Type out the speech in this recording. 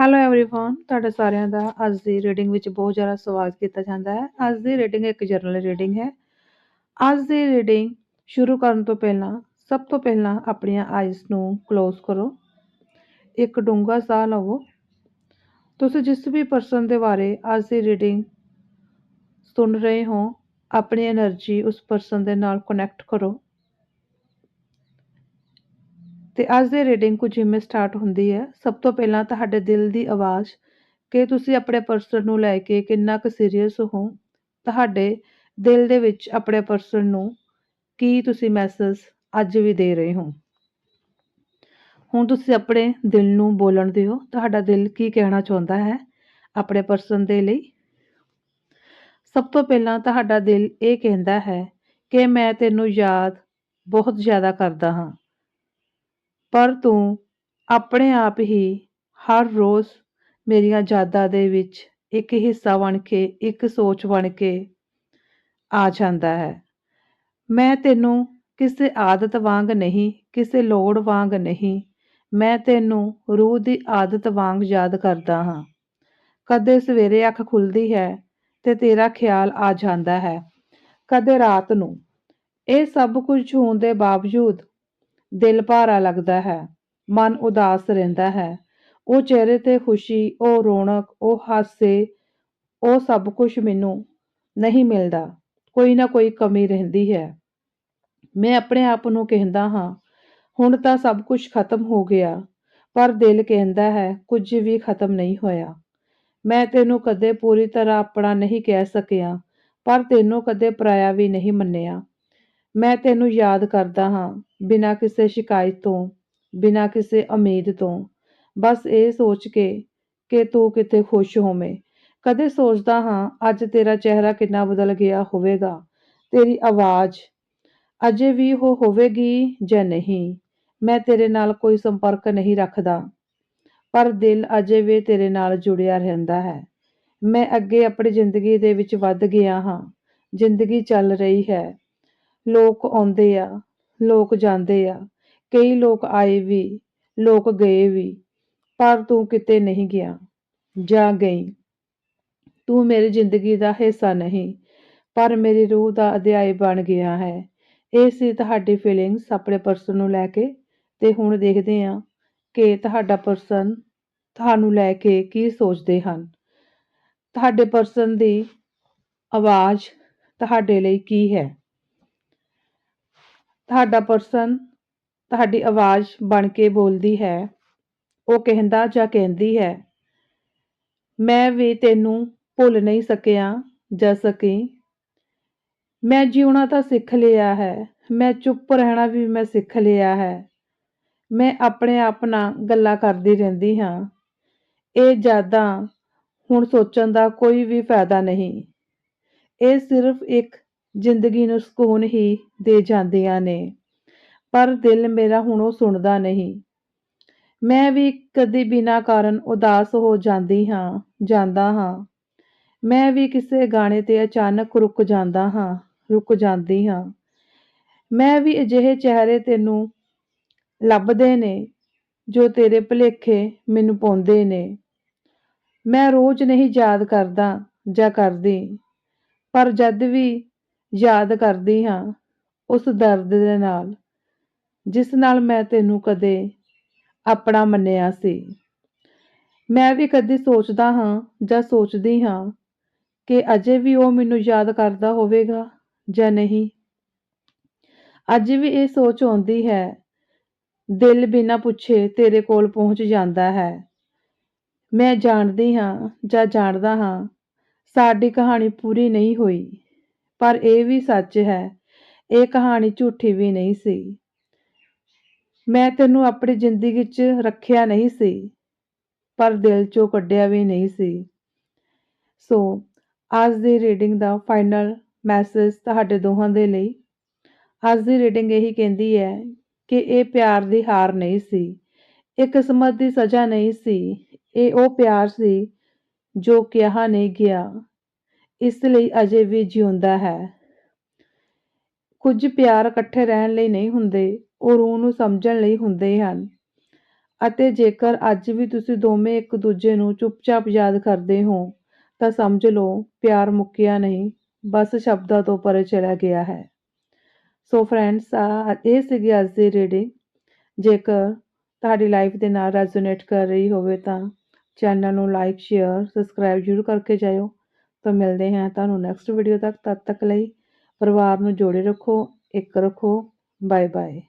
Hello everyone ਤੁਹਾਡਾ ਸਾਰਿਆਂ ਦਾ ਅੱਜ ਦੀ ਰੀਡਿੰਗ ਵਿੱਚ ਬਹੁਤ ਜ਼ਿਆਦਾ ਸਵਾਗਤ ਕੀਤਾ ਜਾਂਦਾ ਹੈ। ਅੱਜ ਦੀ ਰੀਡਿੰਗ ਇੱਕ ਜਰਨਲ ਰੀਡਿੰਗ ਹੈ। ਅੱਜ ਦੀ ਰੀਡਿੰਗ ਸ਼ੁਰੂ ਕਰਨ ਤੋਂ ਪਹਿਲਾਂ, ਸਭ ਤੋਂ ਪਹਿਲਾਂ ਆਪਣੀਆਂ ਆਈਜ਼ ਨੂੰ ক্লোਜ਼ ਕਰੋ। ਇੱਕ ਡੂੰਘਾ ਸਾਹ ਲਵੋ। ਤੁਸੀਂ ਜਿਸ ਵੀ ਪਰਸਨ ਦੇ ਬਾਰੇ ਅੱਜ ਦੀ ਰੀਡਿੰਗ ਸੁਣ ਰਹੇ ਹੋ, ਆਪਣੀ એનર્ਜੀ ਉਸ ਪਰਸਨ ਦੇ ਨਾਲ ਕਨੈਕਟ ਕਰੋ। ਤੇ ਅੱਜ ਦੀ ਰੀਡਿੰਗ ਕੁਝ ਇਵੇਂ ਸਟਾਰਟ ਹੁੰਦੀ ਹੈ। ਸਭ ਤੋਂ ਪਹਿਲਾਂ ਤੁਹਾਡੇ ਦਿਲ ਦੀ ਆਵਾਜ਼ ਕਿ ਤੁਸੀਂ ਆਪਣੇ ਪਰਸਨ ਨੂੰ ਲੈ ਕੇ ਕਿੰਨਾ ਕੁ ਸੀਰੀਅਸ ਹੋ। ਤੁਹਾਡੇ ਦਿਲ ਦੇ ਵਿੱਚ ਆਪਣੇ ਪਰਸਨ ਨੂੰ ਕੀ ਤੁਸੀਂ ਮੈਸੇਜ ਅੱਜ ਵੀ ਦੇ ਰਹੇ ਹੋ? ਹੁਣ ਤੁਸੀਂ ਆਪਣੇ ਦਿਲ ਨੂੰ ਬੋਲਣ ਦਿਓ। ਤੁਹਾਡਾ ਦਿਲ ਕੀ ਕਹਿਣਾ ਚਾਹੁੰਦਾ ਹੈ ਆਪਣੇ ਪਰਸਨ ਦੇ ਲਈ? ਸਭ ਤੋਂ ਪਹਿਲਾਂ ਤੁਹਾਡਾ ਦਿਲ ਇਹ ਕਹਿੰਦਾ ਹੈ ਕਿ ਮੈਂ ਤੈਨੂੰ ਯਾਦ ਬਹੁਤ ਜ਼ਿਆਦਾ ਕਰਦਾ ਹਾਂ। ਪਰ ਤੂੰ ਆਪਣੇ ਆਪ ਹੀ ਹਰ ਰੋਜ਼ ਮੇਰੀਆਂ ਯਾਦਾਂ ਦੇ ਵਿੱਚ ਇੱਕ ਹਿੱਸਾ ਬਣ ਕੇ, ਇੱਕ ਸੋਚ ਬਣ ਕੇ ਆ ਜਾਂਦਾ ਹੈ। ਮੈਂ ਤੈਨੂੰ ਕਿਸੇ ਆਦਤ ਵਾਂਗ ਨਹੀਂ, ਕਿਸੇ ਲੋੜ ਵਾਂਗ ਨਹੀਂ, ਮੈਂ ਤੈਨੂੰ ਰੂਹ ਦੀ ਆਦਤ ਵਾਂਗ ਯਾਦ ਕਰਦਾ ਹਾਂ। ਕਦੇ ਸਵੇਰੇ ਅੱਖ ਖੁੱਲਦੀ ਹੈ ਤੇ ਤੇਰਾ ਖਿਆਲ ਆ ਜਾਂਦਾ ਹੈ। ਕਦੇ ਰਾਤ ਨੂੰ। ਇਹ ਸਭ ਕੁਝ ਹੋਣ ਦੇ ਬਾਵਜੂਦ ਦਿਲ ਭਾਰਾ ਲੱਗਦਾ ਹੈ, ਮਨ ਉਦਾਸ ਰਹਿੰਦਾ ਹੈ। ਉਹ ਚਿਹਰੇ ਤੇ ਖੁਸ਼ੀ, ਉਹ ਰੌਣਕ, ਉਹ ਹਾਸੇ, ਉਹ ਸਭ ਕੁਝ ਮੈਨੂੰ ਨਹੀਂ ਮਿਲਦਾ। ਕੋਈ ਨਾ ਕੋਈ ਕਮੀ ਰਹਿੰਦੀ ਹੈ। ਮੈਂ ਆਪਣੇ ਆਪ ਨੂੰ ਕਹਿੰਦਾ ਹਾਂ, ਹੁਣ ਤਾਂ ਸਭ ਕੁਝ ਖਤਮ ਹੋ ਗਿਆ, ਪਰ ਦਿਲ ਕਹਿੰਦਾ ਹੈ, ਕੁਝ ਵੀ ਖਤਮ ਨਹੀਂ ਹੋਇਆ। ਮੈਂ ਤੈਨੂੰ ਕਦੇ ਪੂਰੀ ਤਰ੍ਹਾਂ ਆਪਣਾ ਨਹੀਂ ਕਹਿ ਸਕਿਆ, ਪਰ ਤੈਨੂੰ ਕਦੇ ਪਰਾਇਆ ਵੀ ਨਹੀਂ ਮੰਨਿਆ। ਮੈਂ ਤੈਨੂੰ ਯਾਦ ਕਰਦਾ ਹਾਂ, ਬਿਨਾਂ ਕਿਸੇ ਸ਼ਿਕਾਇਤ ਤੋਂ, ਬਿਨਾਂ ਕਿਸੇ ਉਮੀਦ ਤੋਂ। ਬਸ ਇਹ ਸੋਚ ਕੇ ਕਿ ਤੂੰ ਕਿਤੇ ਖੁਸ਼ ਹੋਵੇਂ। ਕਦੇ ਸੋਚਦਾ ਹਾਂ, ਅੱਜ ਤੇਰਾ ਚਿਹਰਾ ਕਿੰਨਾ ਬਦਲ ਗਿਆ ਹੋਵੇਗਾ। ਤੇਰੀ ਆਵਾਜ਼ ਅਜੇ ਵੀ ਉਹ ਹੋਵੇਗੀ ਜਾਂ ਨਹੀਂ? ਮੈਂ ਤੇਰੇ ਨਾਲ ਕੋਈ ਸੰਪਰਕ ਨਹੀਂ ਰੱਖਦਾ। ਪਰ ਦਿਲ ਅਜੇ ਵੀ ਤੇਰੇ ਨਾਲ ਜੁੜਿਆ ਰਹਿੰਦਾ ਹੈ। ਮੈਂ ਅੱਗੇ ਆਪਣੀ ਜ਼ਿੰਦਗੀ ਦੇ ਵਿੱਚ ਵੱਧ ਗਿਆ ਹਾਂ। ਜ਼ਿੰਦਗੀ ਚੱਲ ਰਹੀ ਹੈ। ਲੋਕ ਆਉਂਦੇ ਆ, ਲੋਕ ਜਾਂਦੇ ਆ। ਕਈ ਲੋਕ ਆਏ ਵੀ, ਲੋਕ ਗਏ ਵੀ, ਪਰ ਤੂੰ ਕਿਤੇ ਨਹੀਂ ਗਿਆ। ਜਾਂ ਗਈ। ਤੂੰ ਮੇਰੀ ਜ਼ਿੰਦਗੀ ਦਾ ਹਿੱਸਾ ਨਹੀਂ, ਪਰ ਮੇਰੀ ਰੂਹ ਦਾ ਅਧਿਆਇ ਬਣ ਗਿਆ ਹੈ। ਇਹ ਸੀ ਤੁਹਾਡੀ ਫੀਲਿੰਗਸ ਆਪਣੇ ਪਰਸਨ ਨੂੰ ਲੈ ਕੇ, ਤੇ ਹੁਣ ਦੇਖਦੇ ਹਾਂ ਕਿ ਤੁਹਾਡਾ ਪਰਸਨ ਤੁਹਾਨੂੰ ਲੈ ਕੇ ਕੀ ਸੋਚਦੇ ਹਨ। ਤੁਹਾਡੇ ਪਰਸਨ ਦੀ ਆਵਾਜ਼ ਤੁਹਾਡੇ ਲਈ ਕੀ ਹੈ? ਤੁਹਾਡਾ ਪਰਸਨ ਤੁਹਾਡੀ ਆਵਾਜ਼ ਬਣ ਕੇ ਬੋਲਦੀ ਹੈ। ਉਹ ਕਹਿੰਦਾ ਜਾਂ ਕਹਿੰਦੀ ਹੈ, ਮੈਂ ਵੀ ਤੈਨੂੰ ਭੁੱਲ ਨਹੀਂ ਸਕਿਆ ਜਾਂ ਸਕੀ। ਮੈਂ ਜਿਉਣਾ ਤਾਂ ਸਿੱਖ ਲਿਆ ਹੈ, ਮੈਂ ਚੁੱਪ ਰਹਿਣਾ ਵੀ ਮੈਂ ਸਿੱਖ ਲਿਆ ਹੈ। ਮੈਂ ਆਪਣੇ ਆਪ ਨਾਲ ਗੱਲਾਂ ਕਰਦੀ ਰਹਿੰਦੀ ਹਾਂ। ਇਹ ਜ਼ਿਆਦਾ ਹੁਣ ਸੋਚਣ ਦਾ ਕੋਈ ਵੀ ਫਾਇਦਾ ਨਹੀਂ। ਇਹ ਸਿਰਫ ਇੱਕ ਜ਼ਿੰਦਗੀ ਨੂੰ ਸਕੂਨ ਹੀ ਦੇ ਜਾਂਦੀਆਂ ਨੇ। ਪਰ ਦਿਲ ਮੇਰਾ ਹੁਣ ਉਹ ਸੁਣਦਾ ਨਹੀਂ। ਮੈਂ ਵੀ ਕਦੇ ਬਿਨਾਂ ਕਾਰਨ ਉਦਾਸ ਹੋ ਜਾਂਦੀ ਹਾਂ, ਜਾਂਦਾ ਹਾਂ। ਮੈਂ ਵੀ ਕਿਸੇ ਗਾਣੇ ਤੇ ਅਚਾਨਕ ਰੁਕ ਜਾਂਦਾ ਹਾਂ, ਰੁਕ ਜਾਂਦੀ ਹਾਂ। ਮੈਂ ਵੀ ਅਜਿਹੇ ਚਿਹਰੇ ਤੈਨੂੰ ਲੱਭਦੇ ਨੇ, ਜੋ ਤੇਰੇ ਭੁਲੇਖੇ ਮੈਨੂੰ ਪਾਉਂਦੇ ਨੇ। ਮੈਂ ਰੋਜ਼ ਨਹੀਂ ਯਾਦ ਕਰਦਾ ਜਾਂ ਕਰਦੀ, ਪਰ ਜਦ ਵੀ ਯਾਦ ਕਰਦੀ ਹਾਂ ਉਸ ਦਰਦ ਦੇ ਨਾਲ, ਜਿਸ ਨਾਲ ਮੈਂ ਤੈਨੂੰ ਕਦੇ ਆਪਣਾ ਮੰਨਿਆ ਸੀ। ਮੈਂ ਵੀ ਕਦੇ ਸੋਚਦਾ ਹਾਂ ਜਾਂ ਸੋਚਦੀ ਹਾਂ ਕਿ ਅਜੇ ਵੀ ਉਹ ਮੈਨੂੰ ਯਾਦ ਕਰਦਾ ਹੋਵੇਗਾ ਜਾਂ ਨਹੀਂ। ਅੱਜ ਵੀ ਇਹ ਸੋਚ ਆਉਂਦੀ ਹੈ, ਦਿਲ ਬਿਨਾਂ ਪੁੱਛੇ ਤੇਰੇ ਕੋਲ ਪਹੁੰਚ ਜਾਂਦਾ ਹੈ। ਮੈਂ ਜਾਣਦੀ ਹਾਂ ਜਾਂ ਜਾਣਦਾ ਹਾਂ, ਸਾਡੀ ਕਹਾਣੀ ਪੂਰੀ ਨਹੀਂ ਹੋਈ। ਪਰ ਇਹ ਵੀ ਸੱਚ ਹੈ, ਇਹ ਕਹਾਣੀ ਝੂਠੀ ਵੀ ਨਹੀਂ ਸੀ। ਮੈਂ ਤੈਨੂੰ ਆਪਣੀ ਜ਼ਿੰਦਗੀ 'ਚ ਰੱਖਿਆ ਨਹੀਂ ਸੀ, ਪਰ ਦਿਲ 'ਚੋਂ ਕੱਢਿਆ ਵੀ ਨਹੀਂ ਸੀ। ਸੋ, ਅੱਜ ਦੀ ਰੀਡਿੰਗ ਦਾ ਫਾਈਨਲ ਮੈਸੇਜ ਤੁਹਾਡੇ ਦੋਹਾਂ ਦੇ ਲਈ। ਅੱਜ ਦੀ ਰੀਡਿੰਗ ਇਹੀ ਕਹਿੰਦੀ ਹੈ ਕਿ ਇਹ ਪਿਆਰ ਦੀ ਹਾਰ ਨਹੀਂ ਸੀ, ਇਹ ਕਿਸਮਤ ਦੀ ਸਜ਼ਾ ਨਹੀਂ ਸੀ, ਇਹ ਉਹ ਪਿਆਰ ਸੀ ਜੋ ਕਿਹਾ ਨਹੀਂ ਗਿਆ। ਇਸ ਲਈ ਅਜੇ ਵੀ ਜਿਉਂਦਾ ਹੈ। ਕੁਝ ਪਿਆਰ ਇਕੱਠੇ ਰਹਿਣ ਲਈ ਨਹੀਂ ਹੁੰਦੇ, ਉਹ ਰੂਹ ਨੂੰ ਸਮਝਣ ਲਈ ਹੁੰਦੇ ਹਨ। ਅਤੇ ਜੇਕਰ ਅੱਜ ਵੀ ਤੁਸੀਂ ਦੋਵੇਂ ਇੱਕ ਦੂਜੇ ਨੂੰ ਚੁੱਪਚਾਪ ਯਾਦ ਕਰਦੇ ਹੋ, ਤਾਂ ਸਮਝ ਲਓ, ਪਿਆਰ ਮੁੱਕਿਆ ਨਹੀਂ, ਬਸ ਸ਼ਬਦਾਂ ਤੋਂ ਪਰੇ ਚਲਾ ਗਿਆ ਹੈ। ਸੋ ਫਰੈਂਡਸ, ਆ ਇਹ ਸੀਗੀ ਅੱਜ ਦੀ ਰੀਡਿੰਗ। ਜੇਕਰ ਤੁਹਾਡੀ ਲਾਈਫ ਦੇ ਨਾਲ ਰੈਜ਼ੋਨੇਟ ਕਰ ਰਹੀ ਹੋਵੇ ਤਾਂ ਚੈਨਲ ਨੂੰ ਲਾਈਕ, ਸ਼ੇਅਰ, ਸਬਸਕ੍ਰਾਈਬ ਜ਼ਰੂਰ ਕਰਕੇ ਜਾਇਓ। ਤੋਂ ਮਿਲਦੇ ਹਾਂ ਤੁਹਾਨੂੰ ਨੈਕਸਟ ਵੀਡੀਓ ਤੱਕ, ਤਦ ਤੱਕ ਲਈ ਪਰਿਵਾਰ ਨੂੰ ਜੋੜੇ ਰੱਖੋ, ਇੱਕ ਰੱਖੋ ਬਾਏ ਬਾਏ